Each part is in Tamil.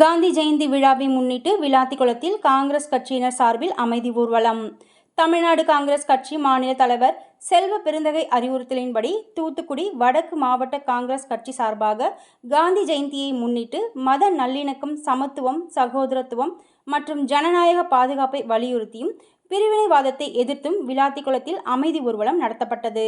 காந்தி ஜெயந்தி விழாவை முன்னிட்டு விளாத்திக்குளத்தில் காங்கிரஸ் கட்சியினர் சார்பில் அமைதி ஊர்வலம். தமிழ்நாடு காங்கிரஸ் கட்சி மாநில தலைவர் செல்வ பெருந்தகை அறிவுறுத்தலின்படி தூத்துக்குடி வடக்கு மாவட்ட காங்கிரஸ் கட்சி சார்பாக காந்தி ஜெயந்தியை முன்னிட்டு மத நல்லிணக்கம் சமத்துவம் சகோதரத்துவம் மற்றும் ஜனநாயக பாதுகாப்பை வலியுறுத்தியும் பிரிவினைவாதத்தை எதிர்த்தும் விளாத்திக்குளத்தில் அமைதி ஊர்வலம் நடத்தப்பட்டது.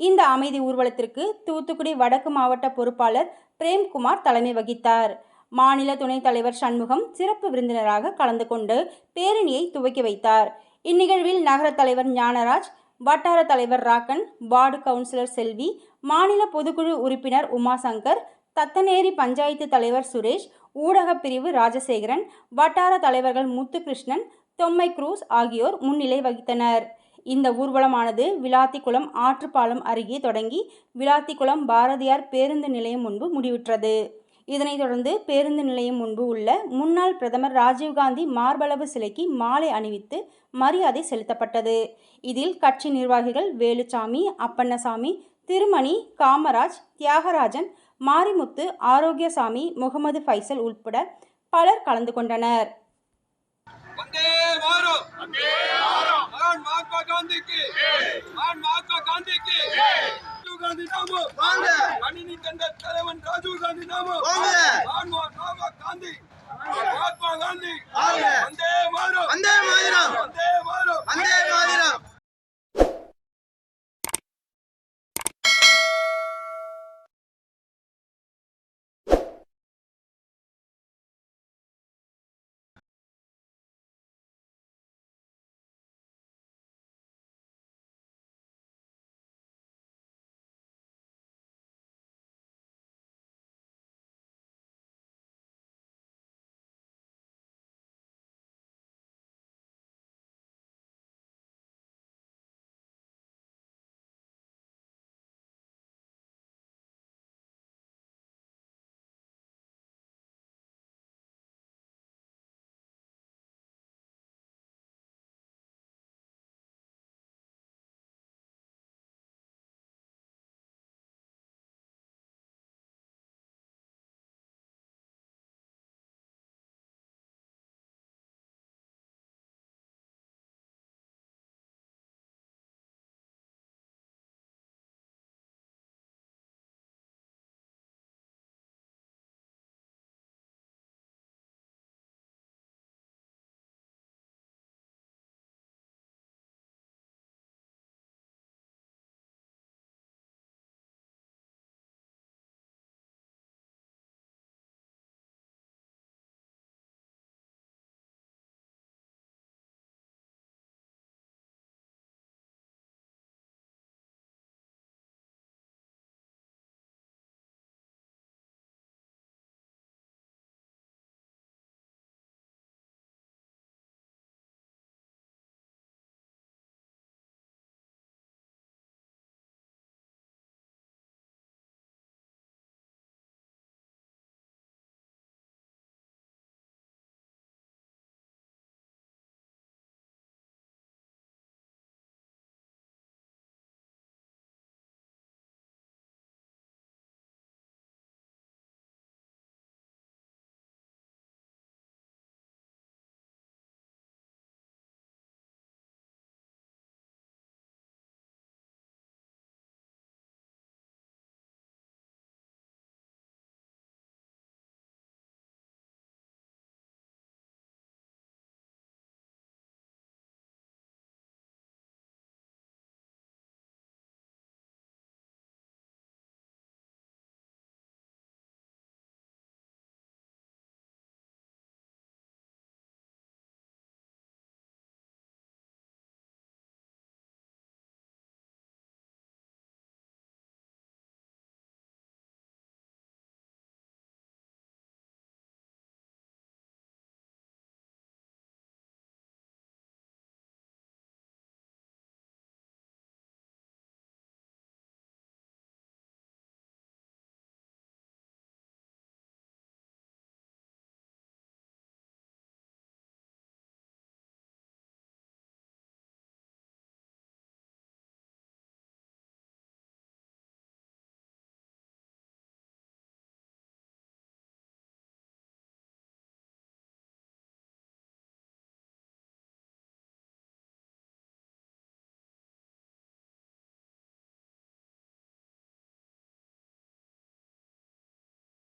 இந்த அமைதி ஊர்வலத்திற்கு தூத்துக்குடி வடக்கு மாவட்ட பொறுப்பாளர் பிரேம்குமார் தலைமை வகித்தார். மாநில துணைத் தலைவர் சண்முகம் சிறப்பு விருந்தினராக கலந்து கொண்டு பேரணியை துவக்கி வைத்தார். இந்நிகழ்வில் நகர தலைவர் ஞானராஜ் வட்டார தலைவர் ராக்கன் வார்டு கவுன்சிலர் செல்வி மாநில பொதுக்குழு உறுப்பினர் உமாசங்கர் தத்தநேரி பஞ்சாயத்து தலைவர் சுரேஷ் ஊடகப் பிரிவு ராஜசேகரன் வட்டார தலைவர்கள் முத்துகிருஷ்ணன் தொம்மை குரூஸ் ஆகியோர் முன்னிலை வகித்தனர். இந்த ஊர்வலமானது விளாத்திக்குளம் ஆற்றுப்பாலம் அருகே தொடங்கி விளாத்திக்குளம் பாரதியார் பேருந்து நிலையம் முன்பு முடிவுற்றது. இதனைத் தொடர்ந்து பேருந்து நிலையம் முன்பு உள்ள முன்னாள் பிரதமர் ராஜீவ்காந்தி மார்பளவு சிலைக்கு மாலை அணிவித்து மரியாதை செலுத்தப்பட்டது. இதில் கட்சி நிர்வாகிகள் வேலுச்சாமி அப்பண்ணசாமி திருமணி காமராஜ் தியாகராஜன் மாரிமுத்து ஆரோக்கியசாமி முகமது ஃபைசல் உட்பட பலர் கலந்து கொண்டனர். மகான் மகாத்மா காந்திக்கு! காந்தி நாமோ. வாங்க. கணினி தந்த தலைவன் ராஜீவ் காந்தி நாமோ. வாங்க. மகாத்மா காந்தி. மகாத்மா காந்தி. வாங்க. வந்தே மாதரம். வந்தே வந்தே